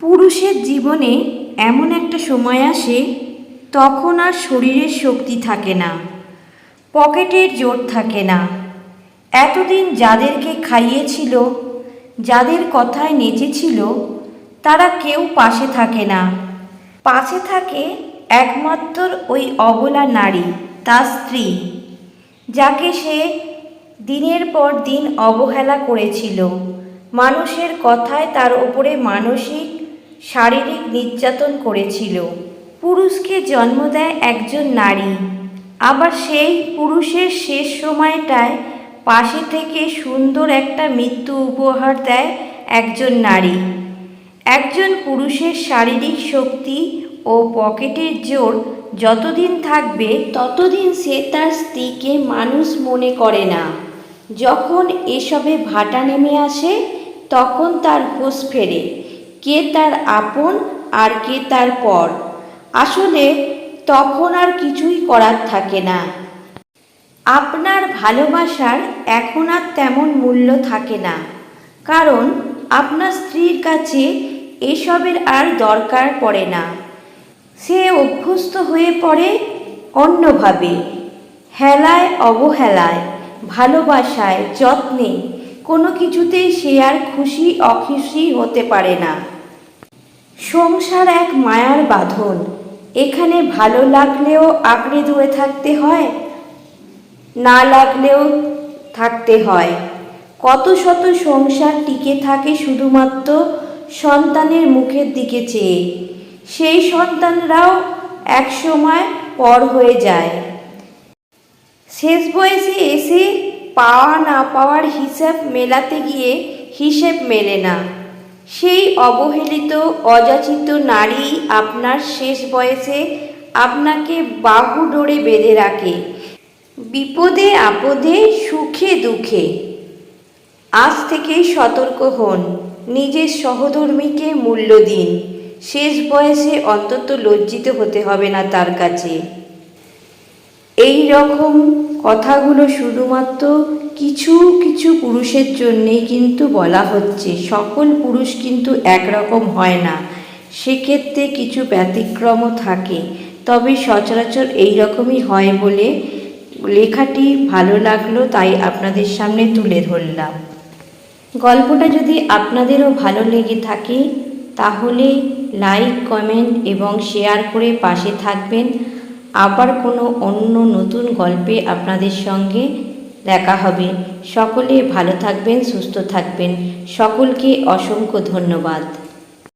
পুরুষের জীবনে এমন একটা সময় আসে, তখন আর শরীরের শক্তি থাকে না, পকেটের জোর থাকে না। এতদিন যাদেরকে খাইয়েছিল, যাদের কথায় নেচেছিল, তারা কেউ পাশে থাকে না। পাশে থাকে একমাত্র ওই অবলা নারী, তার স্ত্রী, যাকে সে দিনের পর দিন অবহেলা করেছিল। মানুষের কথায় তার ওপরে মানসিক শারীরিক নির্যাতন করেছিল। পুরুষকে জন্ম দেয় একজন নারী। আবার সেই পুরুষের শেষ সময়টায় পাশে থেকে সুন্দর একটা মৃত্যু উপহার দেয় একজন নারী। একজন পুরুষের শারীরিক শক্তি ও পকেটের জোর যতদিন থাকবে, ততদিন সে তার স্ত্রীকে মানুষ মনে করে না। যখন এসবে ভাটা নেমে আসে, তখন তার হুঁশ ফেরে। কে তার আপন আর কে তার পর। আসলে তখন আর কিছুই করার থাকে না। আপনার ভালোবাসার এখন আর তেমন মূল্য থাকে না। কারণ আপনার স্ত্রীর কাছে এসবের আর দরকার পড়ে না। সে অভ্যস্ত হয়ে পড়ে অন্যভাবে। হেলায় অবহেলায়, ভালোবাসায়, যত্নে কোনো কিছুতেই সে আর খুশি, অখুশি হতে পারে না। সংসার এক মায়ার বাঁধন। এখানে ভালো লাগলেও আঁকড়ে ধরে থাকতে হয়, না লাগলেও থাকতে হয়। কত শত সংসার টিকে থাকে শুধুমাত্র সন্তানের মুখের দিকে চেয়ে। সেই সন্তানরাও একসময় পর হয়ে যায়। শেষ বয়সে এসে পাওয়া না পাওয়ার হিসাব মেলাতে গিয়ে হিসেব মেলে না। সেই অবহেলিত, অযাচিত নারী আপনার শেষ বয়সে আপনাকে বাহু ডোরে বেঁধে রাখে। বিপদে আপদে, সুখে দুঃখে। আজ থেকেই সতর্ক হন। নিজের সহধর্মীকে মূল্য দিন। শেষ বয়সে অন্তত লজ্জিত হতে হবে না তার কাছে। এই রকম কথাগুলো শুধুমাত্র কিছু কিছু পুরুষের জন্যেই কিন্তু বলা হচ্ছে। সকল পুরুষ কিন্তু একরকম হয় না। সেক্ষেত্রে কিছু ব্যতিক্রমও থাকে। তবে সচরাচর এই রকমই হয় বলে লেখাটি ভালো লাগল তাই আপনাদের সামনে তুলে ধরলাম। গল্পটা যদি আপনাদেরও ভালো লেগে থাকে, তাহলে লাইক, কমেন্ট এবং শেয়ার করে পাশে থাকবেন। আবার কোনো অন্য নতুন গল্পে আপনাদের সঙ্গে দেখা হবে। সকলে ভালো থাকবেন, সুস্থ থাকবেন। সকলকে অসংখ্য ধন্যবাদ।